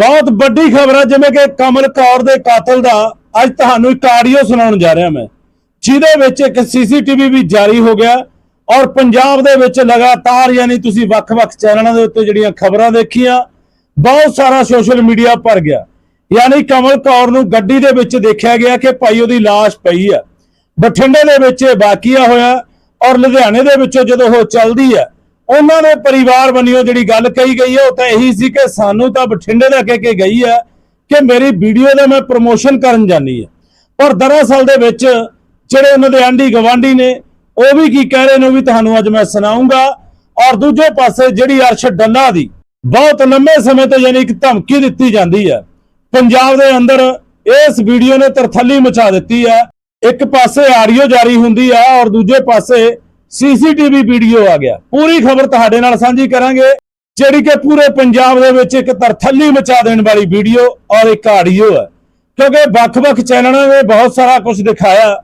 ਬਹੁਤ ਵੱਡੀ ਖਬਰ ਹੈ ਜਿਵੇਂ ਕਿ ਕਮਲ ਕੌਰ ਦੇ ਕਾਤਲ ਦਾ ਅੱਜ ਤੁਹਾਨੂੰ ਇੱਕ ਆਡੀਓ ਸੁਣਾਉਣ ਜਾ ਰਿਹਾ ਮੈਂ, ਜਿਹਦੇ ਵਿੱਚ ਇੱਕ ਸੀਸੀਟੀਵੀ ਵੀ ਜਾਰੀ ਹੋ ਗਿਆ ਔਰ ਪੰਜਾਬ ਦੇ ਵਿੱਚ ਲਗਾਤਾਰ ਯਾਨੀ ਤੁਸੀਂ ਵੱਖ-ਵੱਖ ਚੈਨਲਾਂ ਦੇ ਉੱਤੇ ਜਿਹੜੀਆਂ ਖਬਰਾਂ ਦੇਖੀਆਂ, ਬਹੁਤ ਸਾਰਾ ਸੋਸ਼ਲ ਮੀਡੀਆ ਭਰ ਗਿਆ। ਯਾਨੀ ਕਮਲ ਕੌਰ ਨੂੰ ਗੱਡੀ ਦੇ ਵਿੱਚ ਦੇਖਿਆ ਗਿਆ ਕਿ ਭਾਈ ਉਹਦੀ ਲਾਸ਼ ਪਈ ਹੈ ਬਠਿੰਡੇ ਦੇ ਵਿੱਚ ਇਹ ਵਾਕਿਆ ਹੋਇਆ ਔਰ ਲੁਧਿਆਣੇ ਦੇ ਵਿੱਚੋਂ ਜਦੋਂ ਉਹ ਚੱਲਦੀ ਹੈ ਉਹਨਾਂ ਦੇ ਪਰਿਵਾਰ ਵੱਲੋਂ ਜਿਹੜੀ ਗੱਲ ਕਹੀ ਗਈ ਹੈ, ਉਹ ਤਾਂ ਇਹੀ ਸੀ ਕਿ ਸਾਨੂੰ ਤਾਂ ਬਠਿੰਡੇ ਦਾ ਕਹਿ ਕੇ ਗਈ ਹੈ ਕਿ ਮੇਰੀ ਵੀਡੀਓ ਦਾ ਮੈਂ ਪ੍ਰਮੋਸ਼ਨ ਕਰਨ ਜਾਨੀ ਹੈ। ਪਰ ਦਰਅਸਲ ਦੇ ਵਿੱਚ ਜਿਹੜੇ ਉਹਨਾਂ ਦੇ ਆਂਢੀ ਗਵਾਂਢੀ ਨੇ, ਉਹ ਵੀ ਕੀ ਕਹਿ ਰਹੇ ਨੇ, ਉਹ ਵੀ ਤੁਹਾਨੂੰ ਅੱਜ ਮੈਂ ਸੁਣਾਉਂਗਾ। ਔਰ ਦੂਜੇ ਪਾਸੇ ਜਿਹੜੀ ਅਰਸ਼ ਡੱਲਾ ਦੀ, ਬਹੁਤ ਲੰਮੇ ਸਮੇਂ ਤੋਂ ਯਾਨੀ ਇੱਕ ਧਮਕੀ ਦਿੱਤੀ ਜਾਂਦੀ ਹੈ। ਪੰਜਾਬ ਦੇ ਅੰਦਰ ਇਸ ਵੀਡੀਓ ਨੇ ਤਰਥੱਲੀ ਮਚਾ ਦਿੱਤੀ ਹੈ। ਇੱਕ ਪਾਸੇ ਆਡੀਓ ਜਾਰੀ ਹੁੰਦੀ ਹੈ ਔਰ ਦੂਜੇ ਪਾਸੇ ਸੀਸੀਟੀਵੀ ਵੀਡੀਓ ਆ ਗਿਆ। ਪੂਰੀ ਖਬਰ ਤੁਹਾਡੇ ਨਾਲ ਸਾਂਝੀ ਕਰਾਂਗੇ, ਜਿਹੜੀ ਕਿ ਪੂਰੇ ਪੰਜਾਬ ਦੇ ਵਿੱਚ ਇੱਕ ਤਰਥੱਲੀ ਮਚਾ ਦੇਣ ਵਾਲੀ ਵੀਡੀਓ ਔਰ ਇੱਕ ਆਡੀਓ ਹੈ। ਕਿਉਂਕਿ ਵੱਖ-ਵੱਖ ਚੈਨਲਾਂ ਨੇ ਬਹੁਤ ਸਾਰਾ ਕੁਝ ਦਿਖਾਇਆ,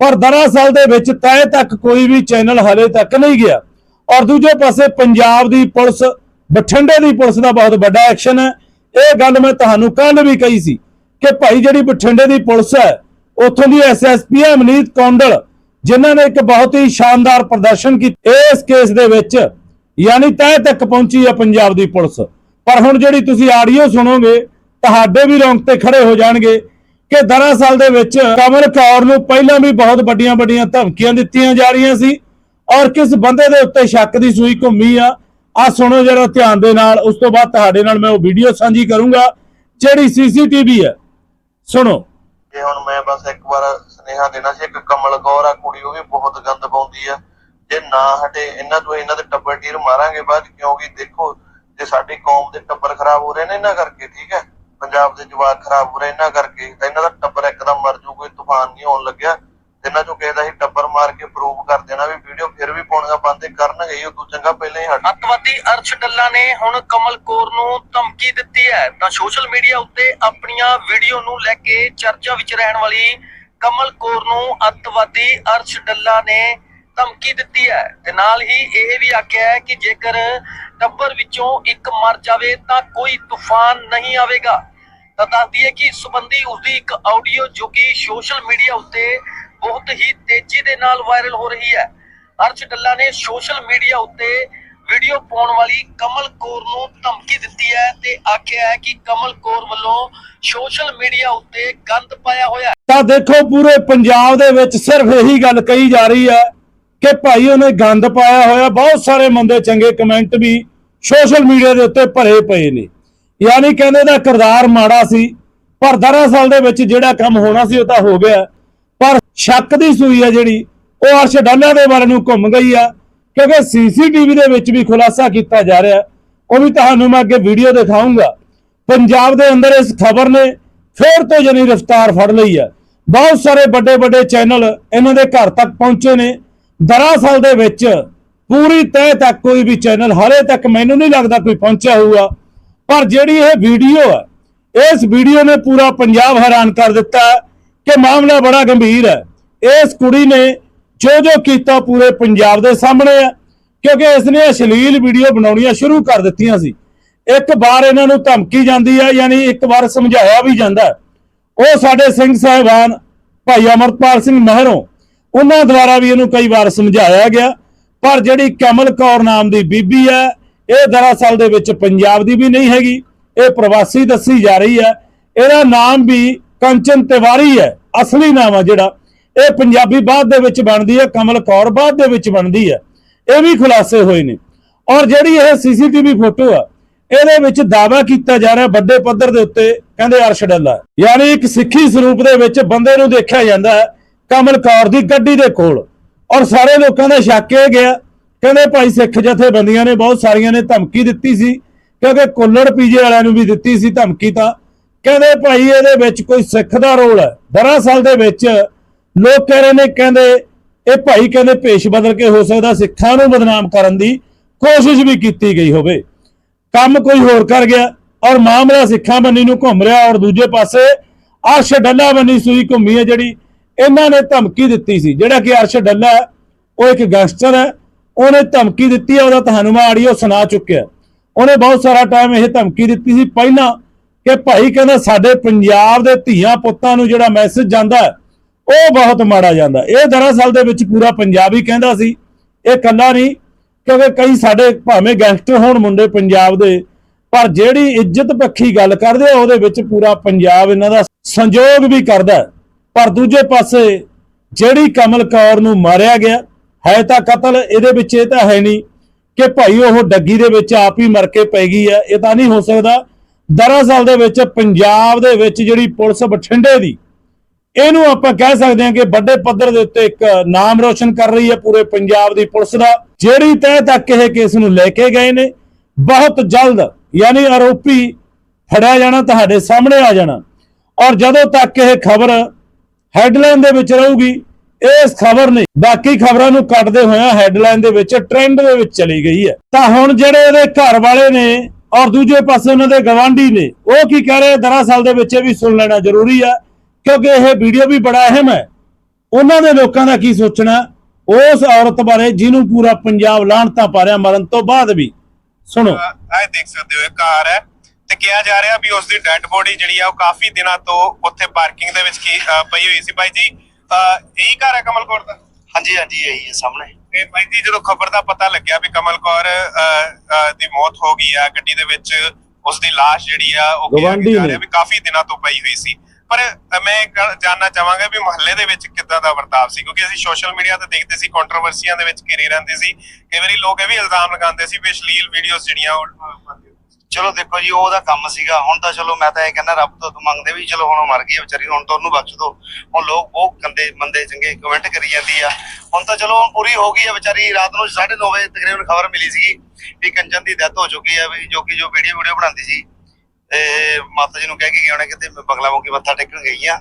ਪਰ ਦਰਅਸਲ ਦੇ ਵਿੱਚ ਤੈ ਤੱਕ ਕੋਈ ਵੀ ਚੈਨਲ ਹਲੇ ਤੱਕ ਨਹੀਂ ਗਿਆ। ਔਰ ਦੂਜੇ ਪਾਸੇ ਪੰਜਾਬ ਦੀ ਪੁਲਿਸ, ਬਠਿੰਡੇ ਦੀ ਪੁਲਿਸ ਦਾ ਬਹੁਤ ਵੱਡਾ ਐਕਸ਼ਨ ਹੈ। ਇਹ ਗੱਲ ਮੈਂ ਤੁਹਾਨੂੰ ਕੱਲ ਵੀ ਕਹੀ ਸੀ ਕਿ ਭਾਈ ਜਿਹੜੀ ਬਠਿੰਡੇ ਦੀ ਪੁਲਿਸ ਹੈ, ਉੱਥੋਂ ਦੀ ਐਸਐਸਪੀ ਹੈ ਅਮਨੀਤ ਕੌਂਡਲ ਜਿਨ੍ਹਾਂ ਨੇ ਇੱਕ ਬਹੁਤ ਹੀ ਸ਼ਾਨਦਾਰ ਪ੍ਰਦਰਸ਼ਨ ਕੀਤਾ। ਇਸ ਕੇਸ ਦੇ ਵਿੱਚ ਯਾਨੀ ਤਹਿ ਤੱਕ ਪਹੁੰਚੀ ਹੈ ਪੰਜਾਬ ਦੀ ਪੁਲਿਸ। ਪਰ ਹੁਣ ਜਿਹੜੀ ਤੁਸੀਂ ਆਡੀਓ ਸੁਣੋਗੇ, ਤੁਹਾਡੇ ਵੀ ਰੌਂਗਟੇ ਖੜੇ ਹੋ ਜਾਣਗੇ ਕਿ ਦਰਅਸਲ ਦੇ ਵਿੱਚ ਕਮਲ ਕੌਰ ਨੂੰ ਪਹਿਲਾਂ ਵੀ ਬਹੁਤ ਵੱਡੀਆਂ ਵੱਡੀਆਂ ਧਮਕੀਆਂ ਦਿੱਤੀਆਂ ਜਾ ਰਹੀਆਂ ਸੀ ਔਰ ਕਿਸ ਬੰਦੇ ਦੇ ਉੱਤੇ ਸ਼ੱਕ ਦੀ ਸੂਈ ਘੁੰਮੀ ਆ ਆ ਸੁਣੋ ਜਰਾ ਧਿਆਨ ਦੇ ਨਾਲ। ਉਸ ਤੋਂ ਬਾਅਦ ਤੁਹਾਡੇ ਨਾਲ ਮੈਂ ਉਹ ਵੀਡੀਓ ਸਾਂਝੀ ਕਰੂੰਗਾ, ਜਿਹੜੀ ਸੀਸੀਟੀਵੀ ਹੈ। ਸੁਣੋ। ਤੇ ਹੁਣ ਮੈਂ ਬਸ ਇੱਕ ਵਾਰ ਸੁਨੇਹਾ ਦੇਣਾ ਸੀ, ਇੱਕ ਕਮਲ ਕੌਰ ਆ, ਕੁੜੀ ਉਹ ਵੀ ਬਹੁਤ ਗੰਦ ਪਾਉਂਦੀ ਆ। ਜੇ ਨਾ ਹਟੇ, ਇਹਨਾਂ ਤੋਂ ਇਹਨਾਂ ਦੇ ਟੱਬਰ ਟੀਰ ਮਾਰਾਂਗੇ ਬਾਅਦ, ਕਿਉਂਕਿ ਦੇਖੋ, ਜੇ ਸਾਡੀ ਕੌਮ ਦੇ ਟੱਬਰ ਖਰਾਬ ਹੋ ਰਹੇ ਨੇ ਇਹਨਾਂ ਕਰਕੇ, ਠੀਕ ਹੈ? ਪੰਜਾਬ ਦੇ ਜਵਾਕ ਖਰਾਬ ਹੋ ਰਹੇ ਇਹਨਾਂ ਕਰਕੇ, ਤਾਂ ਇਹਨਾਂ ਦਾ ਟੱਬਰ ਇੱਕਦਮ ਮਰ ਜੂ, ਕੋਈ ਤੂਫਾਨ ਨਹੀਂ ਆਉਣ ਲੱਗਿਆ। ਤੇ ਚੋਂ ਕਿਸੇ ਦਾ ਹੀ ਟੱਬਰ ਮਾਰ ਕੇ ਪ੍ਰੂਵ ਕਰ ਦੇਣਾ ਵੀ ਵੀਡੀਓ ਫਿਰ ਵੀ ਪਾਉਣੀਆਂ ਬੰਦ ਕਰਨਗੇ ਉਹ ਤੂੰ ਚੰਗਾ ਪਹਿਲਾਂ ਹੀ ਹਟ ਅੱਤਵਾਦੀ ਅਰਸ਼ ਡੱਲਾ ਨੇ ਹੁਣ ਕਮਲ ਕੌਰ ਨੂੰ ਧਮਕੀ ਦਿੱਤੀ ਹੈ। ਤਾਂ ਸੋਸ਼ਲ ਮੀਡੀਆ ਉੱਤੇ ਆਪਣੀਆਂ ਵੀਡੀਓ ਨੂੰ ਲੈ ਕੇ ਚਰਚਾ ਵਿੱਚ ਰਹਿਣ ਵਾਲੀ ਕਮਲ ਕੌਰ ਨੂੰ ਅੱਤਵਾਦੀ ਅਰਸ਼ ਡੱਲਾ ਨੇ ਧਮਕੀ ਦਿੱਤੀ ਹੈ। ਤੇ ਨਾਲ ਹੀ ਇਹ ਵੀ ਆਖਿਆ ਹੈ ਕਿ ਜੇਕਰ ਟੱਬਰ ਵਿੱਚੋਂ ਇੱਕ ਮਰ ਜਾਵੇ ਤਾਂ ਕੋਈ ਤੂਫਾਨ ਨਹੀਂ ਆਵੇਗਾ। ਤਾਂ ਦੱਸਦੀ ਹੈ ਕਿ ਇਸ ਸੰਬੰਧੀ ਉਸਦੀ ਇੱਕ ਆਡੀਓ ਜੋ ਕਿ ਸੋਸ਼ਲ ਮੀਡੀਆ ਉੱਤੇ ਬਹੁਤ ਹੀ ਤੇਜ਼ੀ ਦੇ ਨਾਲ ਵਾਇਰਲ ਹੋ ਰਹੀ ਹੈ। ਅਰਸ਼ ਡੱਲਾ ਨੇ ਸੋਸ਼ਲ ਮੀਡੀਆ ਉੱਤੇ ਵੀਡੀਓ ਪਾਉਣ ਵਾਲੀ ਕਮਲ ਕੌਰ ਨੂੰ ਧਮਕੀ ਦਿੱਤੀ ਹੈ ਤੇ ਆਖਿਆ ਹੈ ਕਿ ਕਮਲ ਕੌਰ ਵੱਲੋਂ ਸੋਸ਼ਲ ਮੀਡੀਆ ਉੱਤੇ ਗੰਦ ਪਾਇਆ ਹੋਇਆ ਤਾਂ ਦੇਖੋ ਪੂਰੇ ਪੰਜਾਬ ਦੇ ਵਿੱਚ ਸਿਰਫ ਇਹੀ ਗੱਲ ਕਹੀ ਜਾ ਰਹੀ ਹੈ ਕਿ ਭਾਈ ਉਹਨੇ ਗੰਦ ਪਾਇਆ ਹੋਇਆ। ਬਹੁਤ ਸਾਰੇ ਮੰਦੇ ਚੰਗੇ ਕਮੈਂਟ ਵੀ ਸੋਸ਼ਲ ਮੀਡੀਆ ਦੇ ਉੱਤੇ ਭਰੇ ਪਏ ਨੇ। ਯਾਨੀ ਕਹਿੰਦੇ ਦਾ ਕਿਰਦਾਰ ਮਾੜਾ ਸੀ, ਪਰ ਦਰਅਸਲ ਦੇ ਵਿੱਚ ਜਿਹੜਾ ਕੰਮ ਹੋਣਾ ਸੀ ਉਹ ਤਾਂ ਹੋ ਗਿਆ। ਸ਼ੱਕ ਦੀ ਸੂਈ ਹੈ ਜਿਹੜੀ, ਉਹ ਅਰਸ਼ ਡਾਲਾ ਦੇ ਬਾਰੇ ਨੂੰ ਘੁੰਮ ਗਈ ਆ, ਕਿਉਂਕਿ ਸੀਸੀਟੀਵੀ ਦੇ ਵਿੱਚ ਵੀ ਖੁਲਾਸਾ ਕੀਤਾ ਜਾ ਰਿਹਾ। ਉਹ ਵੀ ਤੁਹਾਨੂੰ ਮੈਂ ਅੱਗੇ ਵੀਡੀਓ ਦਿਖਾਉਂਗਾ ਪੰਜਾਬ ਦੇ ਅੰਦਰ ਇਸ ਖਬਰ ਨੇ ਫੇਰ ਤੋਂ ਜਨੀ ਰਫਤਾਰ ਫੜ ਲਈ ਹੈ ਬਹੁਤ ਸਾਰੇ ਵੱਡੇ ਵੱਡੇ ਚੈਨਲ ਇਹਨਾਂ ਦੇ ਘਰ ਤੱਕ ਪਹੁੰਚੇ ਨੇ। ਦਰਅਸਲ ਦੇ ਵਿੱਚ ਪੂਰੀ ਤਹਿ ਤੱਕ ਕੋਈ ਵੀ ਚੈਨਲ ਹਾਲੇ ਤੱਕ ਮੈਨੂੰ ਨਹੀਂ ਲੱਗਦਾ ਕੋਈ ਪਹੁੰਚਿਆ ਹੋਊਗਾ। ਪਰ ਜਿਹੜੀ ਇਹ ਵੀਡੀਓ ਹੈ ਇਸ ਵੀਡੀਓ ਨੇ ਪੂਰਾ ਪੰਜਾਬ ਹੈਰਾਨ ਕਰ ਦਿੱਤਾ। ਹੈ ਕਿ ਮਾਮਲਾ ਬੜਾ ਗੰਭੀਰ ਹੈ। ਇਸ ਕੁੜੀ ਨੇ ਜੋ ਜੋ ਕੀਤਾ ਪੂਰੇ ਪੰਜਾਬ ਦੇ ਸਾਹਮਣੇ ਹੈ, ਕਿਉਂਕਿ ਇਸ ਨੇ ਅਸ਼ਲੀਲ ਵੀਡੀਓ ਬਣਾਉਣੀਆਂ ਸ਼ੁਰੂ ਕਰ ਦਿੱਤੀਆਂ ਸੀ। ਇੱਕ ਵਾਰ ਇਹਨਾਂ ਨੂੰ ਧਮਕੀ ਜਾਂਦੀ ਹੈ, ਯਾਨੀ ਇੱਕ ਵਾਰ ਸਮਝਾਇਆ ਵੀ ਜਾਂਦਾ ਉਹ ਸਾਡੇ ਸਿੰਘ ਸਾਹਿਬਾਨ, ਭਾਈ ਅਮਰਪਾਲ ਸਿੰਘ ਮਹਿਰੋਂ, ਉਹਨਾਂ ਦੁਆਰਾ ਵੀ ਇਹਨੂੰ ਕਈ ਵਾਰ ਸਮਝਾਇਆ ਗਿਆ। ਪਰ ਜਿਹੜੀ ਕਮਲ ਕੌਰ ਨਾਮ ਦੀ ਬੀਬੀ ਹੈ, ਇਹ ਦਰਅਸਲ ਦੇ ਵਿੱਚ ਪੰਜਾਬ ਦੀ ਵੀ ਨਹੀਂ ਹੈਗੀ। ਇਹ ਪ੍ਰਵਾਸੀ ਦੱਸੀ ਜਾ ਰਹੀ ਹੈ। ਇਹਦਾ ਨਾਮ ਵੀ ਕੰਚਨ ਤਿਵਾਰੀ ਹੈ, ਅਸਲੀ ਨਾਮ ਆ ਜਿਹੜਾ। ਇਹ ਪੰਜਾਬੀ ਬਾਅਦ ਦੇ ਵਿੱਚ ਬਣਦੀ ਹੈ, ਕਮਲ ਕੌਰ ਬਾਅਦ ਦੇ ਵਿੱਚ ਬਣਦੀ ਹੈ। ਇਹ ਵੀ ਖੁਲਾਸੇ ਹੋਏ ਨੇ। ਔਰ ਜਿਹੜੀ ਇਹ ਸੀਸੀਟੀਵੀ ਫੋਟੋ ਆ, ਇਹਦੇ ਵਿੱਚ ਦਾਅਵਾ ਕੀਤਾ ਜਾ ਰਿਹਾ ਵੱਡੇ ਪੱਧਰ ਦੇ ਉੱਤੇ, ਕਹਿੰਦੇ ਅਰਸ਼ ਡੱਲਾ ਯਾਨੀ ਇੱਕ ਸਿੱਖੀ ਸਰੂਪ ਦੇ ਵਿੱਚ ਬੰਦੇ ਨੂੰ ਦੇਖਿਆ ਜਾਂਦਾ ਹੈ, ਕਮਲ ਕੌਰ ਦੀ ਗੱਡੀ ਦੇ ਕੋਲ। ਔਰ ਸਾਰੇ ਲੋਕਾਂ ਦਾ ਸ਼ੱਕ ਇਹ ਗਿਆ, ਕਹਿੰਦੇ ਭਾਈ ਸਿੱਖ ਜਥੇਬੰਦੀਆਂ ਨੇ ਬਹੁਤ ਸਾਰੀਆਂ ਨੇ ਧਮਕੀ ਦਿੱਤੀ ਸੀ, ਕਿਉਂਕਿ ਕੁੱਲੜ ਪੀਜੇ ਵਾਲਿਆਂ ਨੂੰ ਵੀ ਦਿੱਤੀ ਸੀ ਧਮਕੀ ਤਾਂ। ਕਹਿੰਦੇ ਭਾਈ ਇਹਦੇ ਵਿੱਚ ਕੋਈ ਸਿੱਖ ਦਾ ਰੋਲ ਹੈ। ਦਰਅਸਲ ਦੇ ਵਿੱਚ ਲੋਕ ਕਹਿ ਰਹੇ ਨੇ ਕਹਿੰਦੇ ਇਹ ਭਾਈ ਕਹਿੰਦੇ ਭੇਸ਼ ਬਦਲ ਕੇ ਹੋ ਸਕਦਾ ਸਿੱਖਾਂ ਨੂੰ ਬਦਨਾਮ ਕਰਨ ਦੀ ਕੋਸ਼ਿਸ਼ ਵੀ ਕੀਤੀ ਗਈ ਹੋਵੇ। ਕੰਮ ਕੋਈ ਹੋਰ ਕਰ ਗਿਆ ਔਰ ਮਾਮਲਾ ਸਿੱਖਾਂ ਬੰਨੀ ਨੂੰ ਘੁੰਮ ਰਿਹਾ ਔਰ ਦੂਜੇ ਪਾਸੇ ਅਰਸ਼ ਡੱਲਾ ਬੰਨੀ ਸੂਈ ਘੁੰਮੀ ਹੈ ਜਿਹੜੀ ਇਹਨਾਂ ਨੇ ਧਮਕੀ ਦਿੱਤੀ ਸੀ। ਜਿਹੜਾ ਕਿ ਅਰਸ਼ ਡੱਲਾ ਹੈ, ਉਹ ਇੱਕ ਗੈਂਗਸਟਰ ਹੈ। ਉਹਨੇ ਧਮਕੀ ਦਿੱਤੀ ਹੈ ਉਹਦਾ ਤੁਹਾਨੂੰ ਮੈਂ ਆਡੀਓ ਸੁਣਾ ਚੁੱਕਿਆ। ਉਹਨੇ ਬਹੁਤ ਸਾਰਾ ਟਾਈਮ ਇਹ ਧਮਕੀ ਦਿੱਤੀ ਸੀ। ਪਹਿਲਾਂ ਕਿ ਭਾਈ ਕਹਿੰਦਾ ਸਾਡੇ ਪੰਜਾਬ ਦੇ ਧੀਆਂ ਪੁੱਤਾਂ ਨੂੰ ਜਿਹੜਾ ਮੈਸੇਜ ਜਾਂਦਾ ਉਹ ਬਹੁਤ ਮਾੜਾ ਜਾਂਦਾ ਇਹ ਦਰਅਸਲ ਦੇ ਵਿੱਚ ਪੂਰਾ ਪੰਜਾਬ ਹੀ ਕਹਿੰਦਾ ਸੀ। ਇਹ ਕੱਲਾ ਨਹੀਂ, ਕਿਉਂਕਿ ਕਈ ਸਾਡੇ ਭਾਵੇਂ ਗੈਂਗਸਟਰ ਹੋਣ ਮੁੰਡੇ ਪੰਜਾਬ ਦੇ, ਪਰ ਜਿਹੜੀ ਇੱਜ਼ਤ ਪੱਖੀ ਗੱਲ ਕਰਦੇ ਉਹਦੇ ਵਿੱਚ ਪੂਰਾ ਪੰਜਾਬ ਇਹਨਾਂ ਦਾ ਸੰਯੋਗ ਵੀ ਕਰਦਾ ਪਰ ਦੂਜੇ ਪਾਸੇ ਜਿਹੜੀ ਕਮਲ ਕੌਰ ਨੂੰ ਮਾਰਿਆ ਗਿਆ, ਹੈ ਤਾਂ ਕਤਲ, ਇਹਦੇ ਵਿੱਚ ਇਹ ਤਾਂ ਹੈ ਨਹੀਂ ਕਿ ਭਾਈ ਉਹ ਡੱਗੀ ਦੇ ਵਿੱਚ ਆਪ ਹੀ ਮਰ ਕੇ ਪੈ ਗਈ ਹੈ। ਇਹ ਤਾਂ ਨਹੀਂ ਹੋ ਸਕਦਾ ਦਰਅਸਲ ਦੇ ਵਿੱਚ ਪੰਜਾਬ ਦੇ ਵਿੱਚ ਜਿਹੜੀ ਪੁਲਿਸ ਬਠਿੰਡੇ ਦੀ, ਇਹਨੂੰ ਆਪਾਂ ਕਹਿ ਸਕਦੇ ਹਾਂ ਕਿ ਵੱਡੇ ਪੱਧਰ ਦੇ ਉੱਤੇ ਇੱਕ ਨਾਮ ਰੋਸ਼ਨ ਕਰ ਰਹੀ ਹੈ ਪੂਰੇ ਪੰਜਾਬ ਦੀ ਪੁਲਿਸ ਦਾ, ਜਿਹੜੀ ਤਹਿ ਤੱਕ ਇਹ ਕੇਸ ਨੂੰ ਲੈ ਕੇ ਗਏ ਨੇ, ਬਹੁਤ ਜਲਦ ਯਾਨੀ ਆਰੋਪੀ ਫੜਿਆ ਜਾਣਾ, ਤੁਹਾਡੇ ਸਾਹਮਣੇ ਆ ਜਾਣਾ। ਔਰ ਜਦੋਂ ਤੱਕ ਇਹ ਖਬਰ ਹੈਡਲਾਈਨ ਦੇ ਵਿੱਚ ਰਹੂਗੀ, ਇਸ ਖਬਰ ਨੇ ਬਾਕੀ ਖਬਰਾਂ ਨੂੰ ਕੱਟਦੇ ਹੋਇਆ ਹੈਡਲਾਈਨ ਦੇ ਵਿੱਚ, ਟ੍ਰੈਂਡ ਦੇ ਵਿੱਚ ਚਲੀ ਗਈ ਹੈ। ਤਾਂ ਹੁਣ ਜਿਹੜੇ ਇਹਦੇ ਘਰ ਵਾਲੇ ਨੇ ਔਰ ਦੂਜੇ ਪਾਸੇ ਉਹਨਾਂ ਦੇ ਗਵਾਂਢੀ ਨੇ ਉਹ ਕੀ ਕਹਿ ਰਹੇ ਦਰਅਸਲ ਦੇ ਵਿੱਚ ਇਹ ਵੀ ਸੁਣ ਲੈਣਾ ਜ਼ਰੂਰੀ ਹੈ ਕਿਉਂਕਿ ਇਹ ਵੀਡੀਓ ਵੀ ਬੜਾ ਅਹਿਮ ਹੈ। ਉਹਨਾਂ ਦੇ ਲੋਕਾਂ ਦਾ ਕੀ ਸੋਚਣਾ ਉਸ ਔਰਤ ਬਾਰੇ ਜਿਹਨੂੰ ਪੂਰਾ ਪੰਜਾਬ ਲਾਹਣਤਾਂ ਪਾ ਰਿਹਾ ਮਰਨ ਤੋਂ ਬਾਅਦ ਵੀ। ਸੁਣੋ। ਇਹ ਦੇਖ ਸਕਦੇ ਹੋ ਇਹ ਕਾਰ ਹੈ। ਤੇ ਕਿਹਾ ਜਾ ਰਿਹਾ ਵੀ ਉਸ ਦੀ ਡੈੱਡ ਬੋਡੀ ਜਿਹੜੀ ਆ ਉਹ ਕਾਫੀ ਦਿਨਾਂ ਤੋਂ ਉੱਥੇ ਪਾਰਕਿੰਗ ਦੇ ਵਿੱਚ ਕੀ ਅਹ, ਪਈ ਹੋਈ ਸੀ। ਬਾਈ ਜੀ ਅਹ, ਇਹੀ ਘਰ ਹੈ ਕਮਲ ਕੌਰ ਦਾ? ਹਾਂਜੀ ਹਾਂਜੀ ਇਹੀ ਹੈ ਸਾਹਮਣੇ। ਤੇ ਜੀ ਜਦੋਂ ਖਬਰ ਦਾ ਪਤਾ ਲੱਗਿਆ ਵੀ ਕਮਲ ਕੌਰ ਦੀ ਮੌਤ ਹੋ ਗਈ ਆ ਗੱਡੀ ਦੇ ਵਿੱਚ ਉਸ ਦੀ ਲਾਸ਼ ਜਿਹੜੀ ਆ ਉਹ ਕਿਹਾ ਜਾ। ਰਿਹਾ ਵੀ ਕਾਫੀ ਦਿਨਾਂ ਤੋਂ ਪਈ ਹੋਈ ਸੀ ਪਰ ਮੈਂ ਜਾਨਣਾ ਚਾਹਾਂਗਾ ਵੀ ਮੁਹੱਲੇ ਦੇ ਵਿੱਚ ਕਿੱਦਾਂ ਦਾ ਵਰਤਾਵ ਸੀ ਕਿਉਂਕਿ ਅਸੀਂ ਸੋਸ਼ਲ ਮੀਡੀਆ ਤੇ ਦੇਖਦੇ ਸੀ ਕੰਟਰੋਵਰਸੀਆਂ ਦੇ ਵਿੱਚ ਘਿਰੇ ਰਹਿੰਦੇ ਸੀ ਕਈ ਵਾਰੀ ਲੋਕ ਇਹ ਵੀ ਇਲਜ਼ਾਮ ਲਗਾਉਂਦੇ ਸੀ ਵੀ ਅਸ਼ਲੀਲ ਵੀਡੀਓਜ਼ ਜਿਹੜੀਆਂ ਉਹ। ਚਲੋ ਦੇਖੋ ਜੀ ਉਹਦਾ ਕੰਮ ਸੀਗਾ। ਹੁਣ ਤਾਂ ਚਲੋ ਮੈਂ ਤਾਂ ਇਹ ਕਹਿੰਦਾ, ਰੱਬ ਤੋਂ ਮੰਗਦੇ ਵੀ, ਚਲੋ ਹੁਣ ਉਹ ਮਰ ਗਈ ਹੈ ਵਿਚਾਰੀ, ਹੁਣ ਤਾਂ ਉਹਨੂੰ ਬਖਸ਼ ਦਿਓ ਹੁਣ ਲੋਕ ਬਹੁਤ ਗੰਦੇ ਮੰਦੇ ਚੰਗੇ ਕਮੈਂਟ ਕਰੀ ਜਾਂਦੀ ਆ। ਹੁਣ ਤਾਂ ਚਲੋ ਪੂਰੀ ਹੋ ਗਈ ਹੈ ਵਿਚਾਰੀ। ਰਾਤ ਨੂੰ 9:30 ਵਜੇ ਤਕਰੀਬਨ ਖਬਰ ਮਿਲੀ ਸੀਗੀ ਵੀ ਕੰਚਨ ਦੀ ਡੈਥ ਹੋ ਚੁੱਕੀ ਆ, ਵੀ ਜੋ ਕਿ ਜੋ ਵੀਡੀਓ ਵੀਡੀਓ ਬਣਾਉਂਦੀ ਸੀ। ਤੇ ਮਾਤਾ ਜੀ ਨੂੰ ਕਹਿ ਕੇ ਗਏ ਉਹਨੇ ਕਿਤੇ ਬਗਲਾ ਮੁਕੀ ਮੱਥਾ ਟੇਕਣ ਗਈ ਆ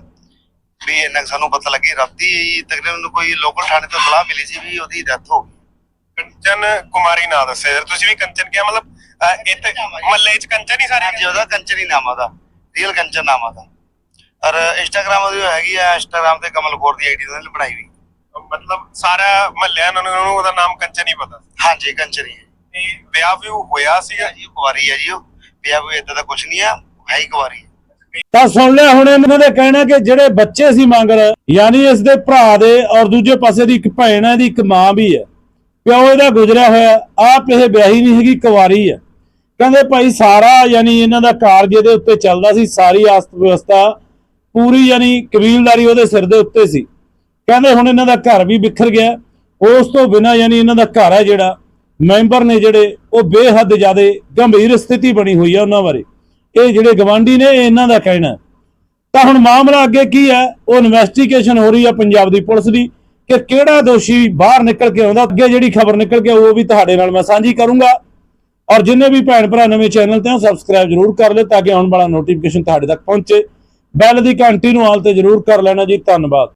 ਵੀ ਇੰਨਾ ਕੁ ਸਾਨੂੰ ਪਤਾ ਲੱਗੀ, ਰਾਤੀ ਤਕਰੀਬਨ ਕੋਈ ਲੋਕਲ ਥਾਣੇ ਤੋਂ ਸਲਾਹ ਮਿਲੀ ਸੀ ਵੀ ਉਹਦੀ ਡੈਥ ਹੋ ਗਈ। ਕੰਚਨ ਕੁਮਾਰੀ ਨਾਂ ਦੱਸਿਆ। ਯਾਰ ਤੁਸੀਂ ਵੀ ਕੰਚਨ ਕਿਹਾ, ਮਤਲਬ ਇੱਥੇ ਮਹੱਲੇ 'ਚ ਕੰਚਨ ਹੀ ਸਾਰੇ ਹਾਂਜੀ ਉਹਦਾ ਕੰਚਨ ਹੀ ਨਾਮ ਆ ਉਹਦਾ। ਰੀਅਲ ਕੰਚਨ ਨਾਮ ਉਹਦਾ। ਔਰ ਇੰਸਟਾਗ੍ਰਾਮ ਉਹਦੀ ਹੈਗੀ ਆ ਇੰਸਟਾਗ੍ਰਾਮ ਤੇ ਕਮਲ ਕੌਰ ਦੀ ਆਈਡੀ ਉਹਨੇ ਬਣਾਈ ਹੋਈ। ਮਤਲਬ ਸਾਰਾ ਮਹੱਲਿਆਂ ਨੂੰ ਨੂੰ ਉਹਦਾ ਨਾਮ ਕੰਚਨ ਹੀ ਪਤਾ ਹਾਂਜੀ ਕੰਚਨ ਹੀ ਤੇ ਵਿਆਹ ਵੀ ਹੋਇਆ ਸੀਗਾ ਜੀ ਕੁਵਾਰੀ ਹੈ ਜੀ ਉਹ। ਵਿਆਹ ਕੋਈ ਇਦਾਂ ਦਾ ਕੁਝ ਨਹੀਂ ਆ ਹੈ ਹੀ ਕੁਵਾਰੀ। ਤਾਂ ਸੁਣ ਲਿਆ ਹੁਣ ਇਹਨਾਂ ਦੇ ਕਹਿਣਾ ਕਿ ਜਿਹੜੇ ਬੱਚੇ ਸੀ ਮੰਗਰ ਯਾਨੀ ਇਸ ਦੇ ਭਰਾ ਦੇ ਔਰ ਦੂਜੇ ਪਾਸੇ ਦੀ ਇੱਕ ਭੈਣ ਹੈ ਦੀ ਇੱਕ ਮਾਂ ਵੀ ਹੈ। ਪਿਓ ਇਹਦਾ ਗੁਜ਼ਰਿਆ ਹੋਇਆ ਆਪ ਇਹ ਵਿਆਹੀ ਨਹੀਂ ਹੈਗੀ ਕੁਵਾਰੀ ਹੈ। ਕਹਿੰਦੇ ਭਾਈ ਸਾਰਾ ਯਾਨੀ ਇਹਨਾਂ ਦਾ ਕਾਰਜ ਇਹਦੇ ਉੱਤੇ ਚੱਲਦਾ ਸੀ, ਸਾਰੀ ਆਸਤ ਵਿਵਸਥਾ ਪੂਰੀ ਯਾਨੀ ਕਬੀਲਦਾਰੀ ਉਹਦੇ ਸਿਰ ਦੇ ਉੱਤੇ ਸੀ। ਕਹਿੰਦੇ ਹੁਣ ਇਹਨਾਂ ਦਾ ਘਰ ਵੀ ਵਿਖਰ ਗਿਆ। ਉਸ ਤੋਂ ਬਿਨਾ ਯਾਨੀ ਇਹਨਾਂ ਦਾ ਘਰ ਹੈ ਜਿਹੜਾ, ਮੈਂਬਰ ਨੇ ਜਿਹੜੇ, ਉਹ ਬੇਹੱਦ ਜ਼ਿਆਦਾ ਗੰਭੀਰ ਸਥਿਤੀ ਬਣੀ ਹੋਈ ਹੈ ਉਹਨਾਂ ਬਾਰੇ। ਇਹ ਜਿਹੜੇ ਗਵਾਂਢੀ ਨੇ ਇਹਨਾਂ ਦਾ ਕਹਿਣਾ ਤਾਂ ਹੁਣ ਮਾਮਲਾ ਅੱਗੇ ਕੀ ਹੈ? ਉਹ ਇਨਵੈਸਟੀਗੇਸ਼ਨ ਹੋ ਰਹੀ ਹੈ ਪੰਜਾਬ ਦੀ ਪੁਲਿਸ ਦੀ ਕਿ ਕਿਹੜਾ ਦੋਸ਼ੀ ਬਾਹਰ ਨਿਕਲ ਕੇ ਆਉਂਦਾ, ਅੱਗੇ ਜਿਹੜੀ ਖਬਰ ਨਿਕਲ ਕੇ ਉਹ ਵੀ ਤੁਹਾਡੇ ਨਾਲ ਮੈਂ ਸਾਂਝੀ ਕਰੂੰਗਾ। ਔਰ ਜਿੰਨੇ ਵੀ ਭੈਣ ਭਰਾ ਨਵੇਂ ਚੈਨਲ ਤੇ ਆ ਸਬਸਕ੍ਰਾਈਬ ਜਰੂਰ ਕਰ ਲਿਓ ਤਾਂ ਕਿ ਆਉਣ ਵਾਲਾ ਨੋਟੀਫਿਕੇਸ਼ਨ ਤੁਹਾਡੇ ਤੱਕ ਪਹੁੰਚੇ। ਬੈਲ ਦੀ ਘੰਟੀ ਨੂੰ ਆਲ ਤੇ ਜਰੂਰ ਕਰ ਲੈਣਾ ਜੀ। ਧੰਨਵਾਦ।